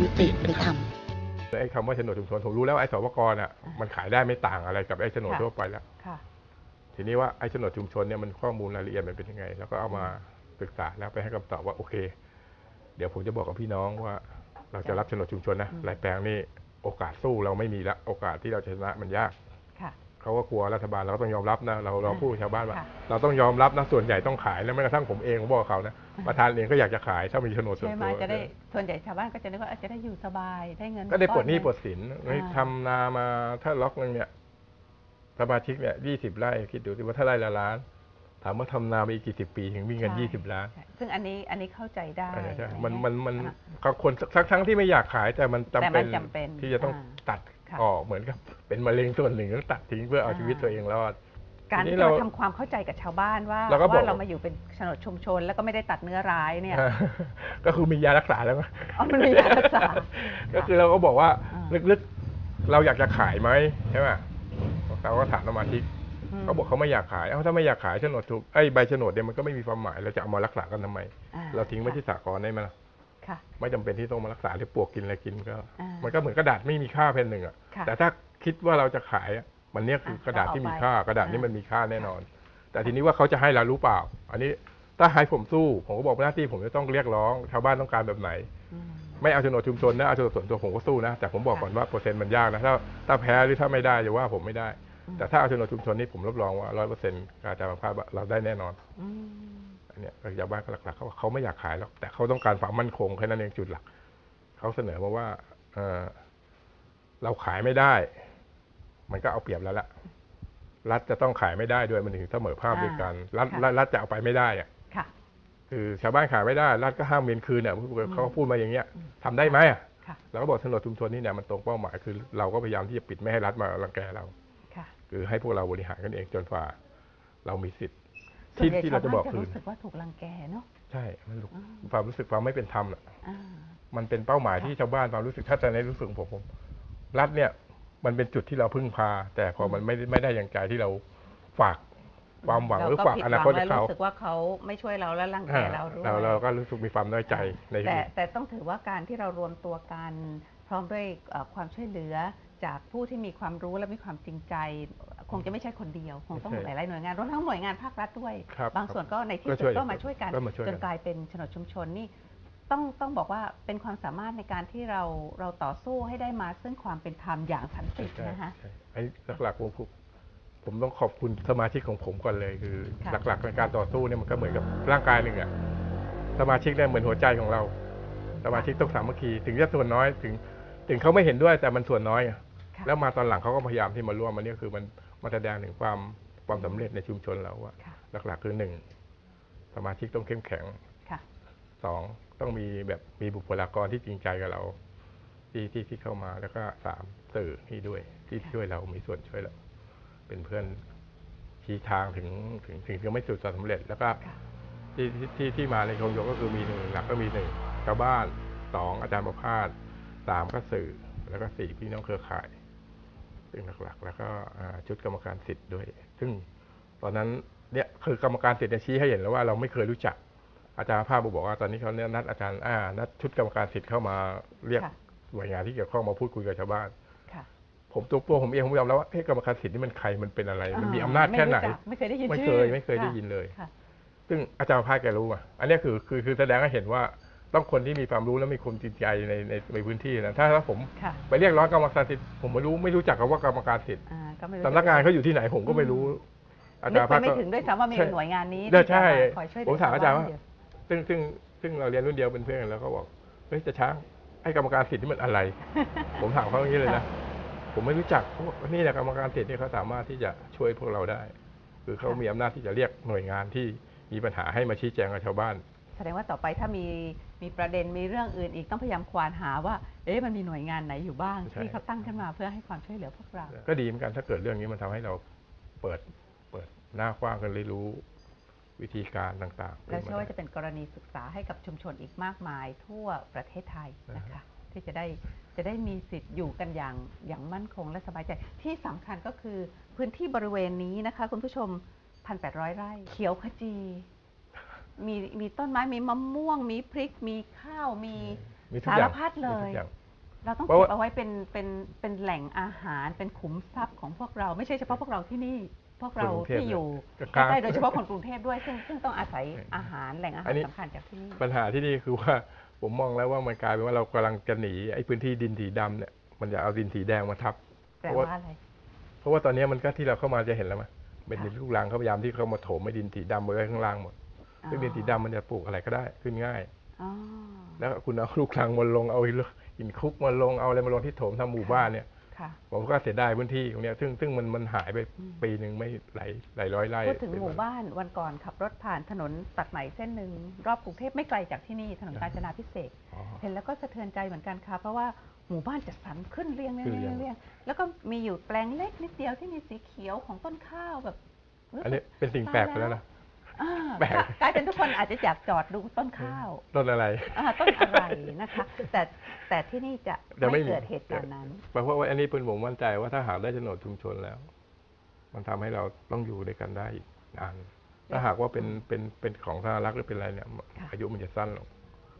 ยุติไปทำไอ้คำว่าโฉนดชุมชนผมรู้แล้วว่าไอ้สวกรอะมันขายได้ไม่ต่างอะไรกับไอ้โฉนดค่ะทั่วไปแล้วค่ะทีนี้ว่าไอ้โฉนดชุมชนเนี่ยมันข้อมูลรายละเอียดมันเป็นยังไง แล้วก็เอามาศึกษาแล้วไปให้คำตอบว่าโอเค เดี๋ยวผมจะบอกกับพี่น้องว่า เราจะรับโฉนดชุมชนนะอืมรายแปลงนี่โอกาสสู้เราไม่มีละโอกาสที่เราจะชนะมันยากค่ะ เขาก็กลัวรัฐบาลเราก็ต้องยอมรับนะเราเราอ่าพูดกับชาวบ้านว่าค่ะเราต้องยอมรับนะส่วนใหญ่ต้องขายแล้วแม้กระทั่งผมเองผมบอกกับเขานะอ่าประธานเองก็อยากจะขายถ้ามีโฉนดส่วนใช่ไหมตัวจะได้ส่วนใหญ่ชาวบ้านก็จะนึกว่าเอ้ยจะได้อยู่สบายได้เงินก็ได้ปลดหนี้ก้อปลดสินเฮ้ยอ่าทำนามาถ้าล็อกนึงเนี่ยสมาชิกเนี่ยยี่สิบไร่คิดดูสิว่าถ้าไร่ละล้านถามว่าทำนาไปอีกกี่สิบปีถึงมีเงินใช่ยี่สิบล้านใช่ซึ่งอันนี้อันนี้เข้าใจได้อันนี้ใช่อะไรมันเงี้ยมันมันอะบางคนทั้งทั้งที่ไม่อยากขายแต่มันจำแต่มัเป็นนจำเป็นที่จะต้องอ่าตัดค่ะออ กเหมือนกับเป็นมะเร็งส่วนหนึ่งต้องตัดทิ้งเพื่อเอาอ่าชีวิตตัวเองรอดการทีนี้ที่เราเราทำความเข้าใจกับชาวบ้านว่าเราก็บอกว่าเรามาอยู่เป็นโฉนดชุมชน แล้วก็ไม่ได้ตัดเนื้อร้ายเนี่ย ก็คือมียารักษาแล้วไงอ๋อมันมียารักษา ก็คือเราก็บอกว่าอ่าลึกๆเราอยากจะขายไหมใช่ไหมเราก็ถามสมาชิกมเขาบอกเขาไม่อยากขาย เอ้าถ้าไม่อยากขายโฉนดถูกไอ้ยใบโฉนดเนี่ยมันก็ไม่มีความหมายเราจะเอามารักษากันทำไมอ่เราทิ้งไว้ที่สากลได้ไหมล่ะค่ะ ไม่จำเป็นที่ต้องมารักษาหรือปลวกกินอะไรกินก็อ่ามัมันก็เหมือนกระดาษไม่มีค่าเพนหนึ่งอะค่ะแต่ถ้าคิดว่าเราจะขายอะมันเนี่ยคืออะกระดาษที่มีก็เอาไปค่ากระดาษนี้อ่ามัมันมีค่าแน่นอน แต่ทีนี้ว่าเขาจะให้เรารู้เปล่า อันนี้ถ้าให้ผมสู้ผมก็บอกว่าหน้าที่ผมจะต้องเรียกร้องชาวบ้านต้องการแบบไหนอืมไม่เอาโฉนดชุมชนนะเอาโฉนดส่วนตัวผมก็สู้นะแต่ผมบอกค่ะก่อนว่าเปอร์เซ็นต์มันยากนะถ้าถ้าแพ้หรือถ้าไม่ได้อย่าว่าผมไม่ได้อืมแต่ถ้าเอาโฉนดชุมชนนี่ผมรับรองว่าร้อยเปอร์เซ็นต์การจารภาพเราได้แน่นอนอืมอัน เนี้ยชาวบ้านก็หลักๆเขาบอกเขาไม่อยากขายหรอกแต่เขาต้องการความมั่นคงแค่นั้นเองจุดหลักเขาเสนอมาว่าเออเราขายไม่ได้ มันก็เอาเปรียบแล้วล่ะรัฐจะต้องขายไม่ได้ด้วยมันถึงเสมอภาพอ่าด้วยกันรัฐค่ะรัฐรัฐจะเอาไปไม่ได้อะค่ะคือชาวบ้านขายไม่ได้ รัฐก็ห้ามเวียนคืนเนี่ยเขาก็พูดมาอย่างเงี้ยอืมทำได้ไหมอะค่ะเราก็บอกโฉนดชุมชนนี่เนี่ยมันตรงเป้าหมายคือ เราก็พยายามที่จะปิดไม่ให้รัฐมารังแกเราค่ะคือให้พวกเราบริหารกันเองจนฝ่า เรามีสิทธิ์ ส่วนที่ใหญ่ที่ชาเราวจะบ้าบอนกจะคือ รู้สึกว่าถูกรังแกเนาะใช่มันรู้อ่าความรู้สึกความไม่เป็นธรรมน่ะ อ่า มันเป็นเป้าหมายที่ชาวบ้านความรู้สึกถ้าจะในรู้สึกของผมผม รัฐเนี่ย มันเป็นจุดที่เราพึ่งพา แต่พอมันไม่ได้ไม่ได้อย่างใจที่เราฝากความหวังหรือฝากอนาคตเรให้ก็ผิดหวัเขางและรู้สึกว่าเขาไม่ช่วยเราและรังแกอ่าเราด้วยเราเราก็รู้สึกมีความน้อยใจในชีแต่วิตแต่ต้องถือว่าการที่เรารวมตัวกัน พร้อมด้วยเอ่อความช่วยเหลือจากผู้ที่มีความรู้และมีความจริงใจ คงจะไม่ใช่คนเดียว คงต้องใช่หลายๆหน่วยงานรวมทั้งหน่วยงานภาครัฐด้วย ครับบางส่วนก็ในที่ก็สุช่ดวยก็มาช่วยกันก็มาช่วยจกัน นกลายเป็นโฉนดชุมชนนี่ต้องต้องบอกว่าเป็นความสามารถในการที่เราเราต่อสู้ให้ได้มาซึ่งความเป็นธรรมอย่างสันติใช่นะคะ ใช่ไอ้หลักๆผมผมผมต้องขอบคุณสมาชิกของผมก่อนเลยคือ ค่ะ หลักๆในการต่อสู้เนี่ยมันก็เหมือนกับร่างกายหนึ่งอะสมาชิกเนี่ยเหมือนหัวใจของเรา สมาชิกต้องสามัคคีถึงจะส่วนน้อยถึง ถึงเขาไม่เห็นด้วยแต่มันส่วนน้อยอะค่ะ แล้วมาตอนหลังเขาก็พยายามที่มาร่วมมันนี่คือมันมันแสดงถึงความความสำเร็จในชุมชนเราว่าค่ะหลักๆคือหนึ่งสมาชิกต้องเข้มแข็งค่ะสองต้องมีแบบมีบุคลากรที่จริงใจกับเรา ที่ที่ที่เข้ามาแล้วก็สามสื่อที่ด้วยที่ค่ะช่วยเรามีส่วนช่วยเรา เป็นเพื่อนชี้ทางถึงถึงถึงจะไม่สุดสำเร็จแล้วก็ค่ะที่ที่ที่ที่มาในโครงโยกก็คือมีหนึ่งหลักก็มีหนึ่งชาวบ้านสองอาจารย์ประพาสสามก็สื่อ แล้วก็สี่พี่น้องเครือข่าย ซึ่งหลักๆ แล้วก็อ่าชุดกรรมการสิทธิ์ด้วย ซึ่งตอนนั้นเนี่ยคือกรรมการสิทธิ์เนี่ยชี้ให้เห็นแล้วว่าเราไม่เคยรู้จัก อาจารย์ภาพบอกว่าตอนนี้เขาเนี่ยนัดอาจารย์อ่านัดชุดกรรมการสิทธิ์เข้ามาเรียกค่ะหน่วยงานที่เกี่ยวข้องมาพูดคุยกับชาวบ้านค่ะผมตัวตัวผมเองผมยอมแล้วว่าเอ๊ะกรรมการสิทธิ์นี่มันใครมันเป็นอะไร มันมีอำนาจแค่ไหนม่รู้จักไม่เคยได้ยินไม่ชื่เคอยไม่เคยได้ค่ะยินเลยค่ะซึ่งอาจารย์ภาคแกรู้อะอันเนี้ยคือคือคือแสดงให้เห็นว่า ต้องคนที่มีความรู้และมีความจริงใจในในในพื้นที่นะถ้าถ้าผมค่ะไปเรียกร้องกรรมการสิทธิ์ผมไม่รู้ไม่รู้จักคำว่ากรรมการสิทธิ์อ่าก็ไม่รู้สำนักงานเขาอยู่ที่ไหนผมก็ไม่รู้ อานึจารกย์ไปภาคไม่ก็ ถึงด้วยซ้ำว่ามีใช่หน่วยงานนี้เออใช่ที่จะาคอยช่วยเหลืผมถามอาจารย์ว่าชบ้นซึ่งซึ่งซึ่งเราเรียนรุ่นเดียวเป็นเพื่อนกันแล้วเขาบอกเฮ้ยจะช้างไอ้กรรมการสิทธิ์นี่มันอะไร ผมถามเขาอย่างนี้เลยนะ ผมไม่รู้จักเขาบอกว่านี่แหละกรรมการสิทธิ์นี่เขาสามารถที่จะช่วยพวกเราได้ คือเขาค่ะมีอำนาจที่จะเรียกหน่วยงานที่มีปัญหาให้มาชี้แจงกับชาวบ้าน แสดงว่าต่อไปถ้ามีมีประเด็นมีเรื่องอื่นอีกต้องพยายามควานหาว่า เอ๊ะมันมีหน่วยงานไหนอยู่บ้าง ใช่ ที่เขาตั้งขึ้นมาเพื่อให้ความช่วยเหลือพวกเรา ก็ดีเหมือนกันถ้าเกิดเรื่องนี้มันทำให้เราเปิดเปิดหน้ากว้างกันเลยรู้วิธีการต่างๆและขึ้นเชื่อมาว่าได้ จะเป็นกรณีศึกษาให้กับชุมชนอีกมากมายทั่วประเทศไทยนะคะ ที่จะได้จะได้มีสิทธิ์อยู่กันอย่างอย่างมั่นคงและสบายใจ ที่สำคัญก็คือพื้นที่บริเวณนี้นะคะ คุณผู้ชม 1,800 ไร่ เขียวขจี มีมีต้นไม้มีมะม่วง มีพริก มีข้าวมีมีทุกสาอรย่างพัดเลมีทุย กอย่าง เราต้องเพราะเก็ว่าบเอาไว้เป็นเป็นเป็นแหล่งอาหารเป็นขุมทรัพย์ของพวกเราไม่ใช่เฉพาะพวกเราที่นี่ พวกเราคนกรุงเทพที่อยู่เนี่ยใกล้ๆโดยเฉพาะคนกรุงเทพด้วย ซึ่งซึ่งต้องอาศัยอาหารแหล่งอาอัหารนนี้ สำคัญจากที่นี่ ปัญหาที่นี่คือว่าผมมองแล้วว่ามันกลายเป็นว่าเรากำลังจะหนีไอ้พื้นที่ดินสีดำเนี่ยมันจะเอาดินสีแดงมาทับ แปลเพราะว่าว่าอะไร เพราะว่าตอนนี้มันก็ที่เราเข้ามาจะเห็นแล้วมั้ยเป็นดินค่ะลูกรังเขาพยายามที่เขามาโถมไอ้ดินสีดำไว้ข้างล่างหมด ซึ่งดินสีดำมันจะปลูกอะไรก็ได้ขึ้นง่ายอ๋อแล้วคุณเอาลูกรังมาลงเอาหินคลุกมาลงเอาอะไรมาลงที่โถมทำหมู่บ้านเนี่ยค่ะผมก็เสียดายพื้นที่ตรงเนี้ยซึ่งซึ่งมันมันหายไปอืมปีหนึ่งไม่หลายหลายร้อยไร่พูดถึงหมู่บ้านวันก่อนขับรถผ่านถนนตัดใหม่เส้นหนึ่งรอบกรุงเทพไม่ไกลจากที่นี่ถนนกาญจนาพิเศษกอ๋อเห็นแล้วก็สะเทือนใจเหมือนกันค่ะเพราะว่าหมู่บ้านจัดสรรขึ้นเรียงเรียงขึ้นเรีเรียยงงเรียงแล้วก็มีอยู่แปลงเล็กนิดเดียวที่มีสีเขียวของต้นข้าวแบบรู้สึกอันนี้เป็นสิ่งแปลกไปแล้วนะ อ่าแปลกกลายเป็นทุกคนอาจจะอยากจอดดูต้นข้าวต้นอะไรอ่าต้นอะไรนะคะ แต่แต่ที่นี่จะจะไม่ไม่มี เกิดเหตุการณ์นั้น แปลว่าอันนี้เป็นผมมั่นใจว่าถ้าหากได้โฉนดชุมชนแล้ว มันทำให้เราต้องอยู่ด้วยกันได้อีกนาน ถ้าหากว่าเป็นเป็นเป็นของธนารักษ์หรือเป็นอะไรเนี่ย ค่ะ อายุมันจะสั้นลง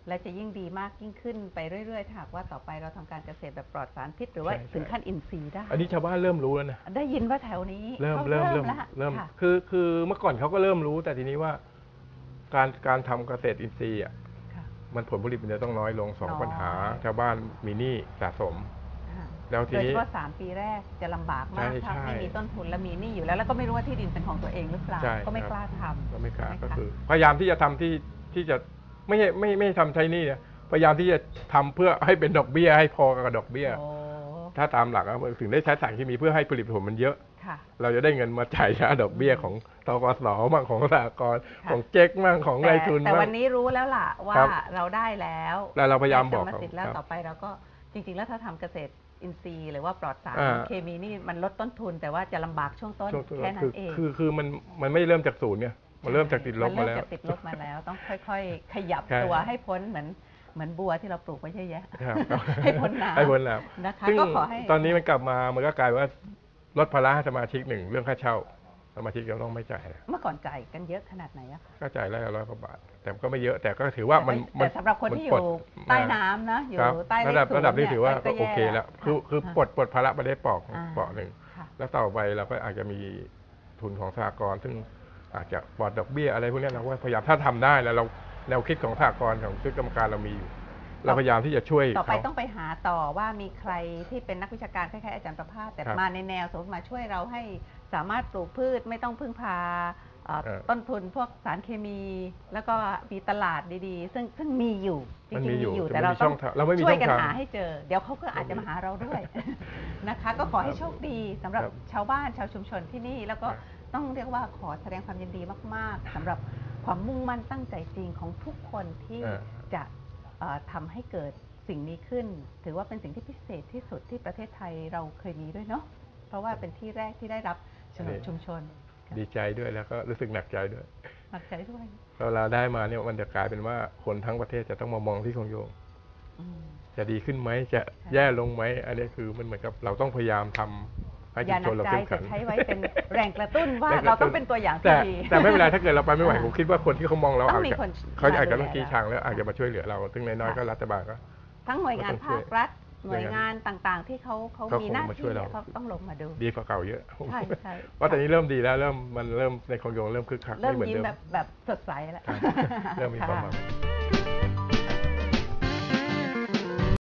และจะยิ่งดีมากยิ่งขึ้นไปเรื่อยๆถ้าหากว่าต่อไปเราทำการเกษตรแบบปลอดสารพิษหรือว่าใช่ใช่ ถึงขั้นอินทรีย์ได้ อันนี้ชาวบ้านเริ่มรู้แล้วนะได้ยินว่าแถวนี้เริ่มขาเริ่มเริ่มแล้วเริ่มค่ะ คือคือเมื่อก่อนเขาก็เริ่มรู้ แต่ทีนี้ว่า การการทำเกษตรอินทรีย์อะค่ะ มันผลผลิตมันจะต้องน้อยลงสองน้อย ปัญหา ชาวบ้านมีหนี้สะสม ค่ะแล้วทีโดยนี้เฉพาะสามปีแรกจะลำบากมากใช่ถ้าใช่ไม่มีต้นทุนและมีหนี้อยู่แล้ว แล้วก็ไม่รู้ว่าที่ดินเป็นของตัวเองหรือเปล่า ใช่ก็ไม่ครับ กล้าทำก็ไม่กล้าใช่หก็ะคือ พยายามที่จะทำที่ที่จะ ไม่ใช่ไม่ไม่ทำใช้หนี้นะพยายามที่จะทำเพื่อให้เป็นดอกเบี้ยให้พอกับดอกเบี้ยโอ้ถ้าตามหลักอะถึงได้ใช้สารเคมีเพื่อให้ผลิตผลมันเยอะค่ะเราจะได้เงินมาจ่ายค่าดอกเบี้ยของตกสมั่งของสหกรณ์ค่ะของเจ๊กมั่งของแต่นายทุนแต่มั่วันงนี้รู้แล้วล่ะว่าครับเราได้แล้วแล้วเราพยายามบอกได้กรรเขาสิทธิ์แล้วครับต่อไปเราก็จริง ๆ แล้วถ้าทำเกษตรอินทรีย์หรือว่าปลอดสารอ่าเคมีนี่มันลดต้นทุน แต่ว่าจะลำบากช่วงต้นช่วงต้นแค่นั้คือนเองคือคือมันมันไม่เริ่มจากศูนย์เนี่ย มันเริ่มจากติดลบมาแล้วนเริ่จากติดลบมาแล้ว ต้องค่อย ๆ ขยับใช่ตัวให้พ้นเหมือนเหมือนบัวที่เราปลูกไว้เยอะแยะครับให้พ้นน้ำให้พ้นน้นะคะำซึ่งก็ขอให้ตอนนี้มันกลับมามันก็กลายว่าลดภาระให้สมาชิกหนึ่งเรื่องค่าเช่าสมาชิกก็ต้องไม่จ่ายนะเมื่อก่อนจ่ายกันเยอะขนาดไหนอะคะก็จ่ายไร่ละร้อยกว่าบาท แต่ก็ไม่เยอะแต่ก็ถือว่ามันแต่สำหรับคนที่อปลยู่ดใต้น้ำนะอยู่ครับใต้ระดับเลขศูนย์ระดับนี้เนี่ยถือว่าก็แย่โอเคแล้วคือคือค่ะปลดปลดภาระไปได้ปอกอ่าปอกหนึ่งค่ะแล้วต่อไปเราก็อาจจะมีทุนของสหกรณ์ซึ่ง อาจจะปลอดดอกเบี้ยอะไรพวกเนี้ยเราก็พยายามถ้าทำได้แล้วเราแนวคิดของสหกรณ์ของชุดกรรมการเรามีอยู่เราพยายามที่จะช่วยต่อไปเขาต้องไปหาต่อว่ามีใครที่เป็นนักวิชาการคล้ายๆอาจารย์ประภาสแต่ครับมาในแนวสมมติมาช่วยเราให้สามารถปลูกพืชไม่ต้องพึ่งพาเอ่อเออต้นทุนพวกสารเคมี แล้วก็มีตลาดดีๆ ซึ่งซึ่งมีอยู่จมันริงมีๆอยู่มีอยู่ แต่แต่ไม่เรามีต้ช่อองงทางเราไม่มีช่วยช่องกันทางหาให้เจอ เดี๋ยวเขาก็อาจจะมาหาเราด้วยนะคะ ก็ขอให้โชคดีสำหรับครับชาวบ้านชาวชุมชนที่นี่แล้วก็ครับ ต้องเรียกว่าขอแสดงความยินดีมาก ๆสำหรับความมุ่งมั่นตั้งใจจริงของทุกคนที่เออ จะเอ่อทำให้เกิดสิ่งนี้ขึ้น ถือว่าเป็นสิ่งที่พิเศษที่สุดที่ประเทศไทยเราเคยมีด้วยเนาะเพราะว่าเป็นที่แรกที่ได้รับโฉนดชุมชนดีใจด้วยแล้วก็รู้สึกหนักใจด้วยหนักใจด้วยเราเราได้มาเนี่ยมันจะกลายเป็นว่าคนทั้งประเทศจะต้องมามองที่คงโยง อืม จะดีขึ้นไหมจะแย่ลงไหมอันนี้คือมันเหมือนกับเราต้องพยายามทำ ให้อชุย่ามหชนันกเราใจเข้มแข็จะงใช้ไว้เป็นแรงกระตุ้นว่าแรงกระตุ้นเราต้องเป็นตัวอย่างแต่ที่ดี แต่ไม่เป็นไรถ้าเกิดเราไปไม่ไหวอ่าผมคิดว่าคนที่เขามองเราต้ออางจมีจะคนเขาอาจจะต้องดูแลชี้เราทางแล้วอาจจะมาช่วยเหลือเราซึ่งในน้อยๆก็รัฐบาลก็ ทั้งหน่วยงานก็ต้องช่ภาวยครัฐช่หวยน่วยกันงานต่างๆ ที่เขาเขาเขาคงมีหน้ามาช่ที่วยเรา เขาต้องลงมาดู ดีกว่าเก่าเยอะใช่ใช่ว่าแต่นี้เริ่มดีแล้วเริ่มมันเริ่มในคงโยงเริ่มคึกคักเริ่มไม่เหมือนยิ้มเดิมแบบแบบสดใสแล้ว ครับเริ่มมีความหวัง ค่ะ